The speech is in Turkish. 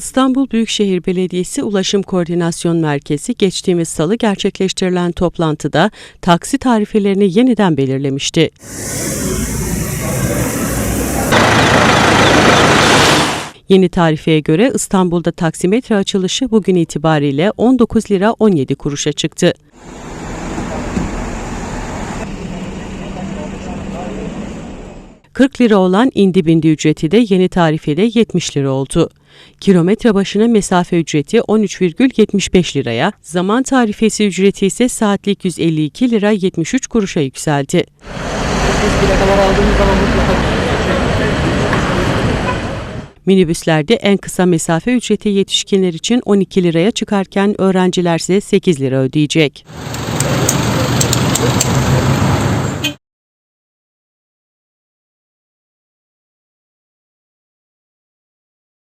İstanbul Büyükşehir Belediyesi Ulaşım Koordinasyon Merkezi geçtiğimiz salı gerçekleştirilen toplantıda taksi tarifelerini yeniden belirlemişti. Yeni tarifeye göre İstanbul'da taksimetre açılışı bugün itibariyle 19 lira 17 kuruşa çıktı. ...40 lira olan indi bindi ücreti de yeni tarifede 70 lira oldu. Kilometre başına mesafe ücreti 13,75 liraya, zaman tarifesi ücreti ise saatlik 152 lira 73 kuruşa yükseldi. Minibüslerde en kısa mesafe ücreti yetişkinler için 12 liraya çıkarken öğrencilerse 8 lira ödeyecek.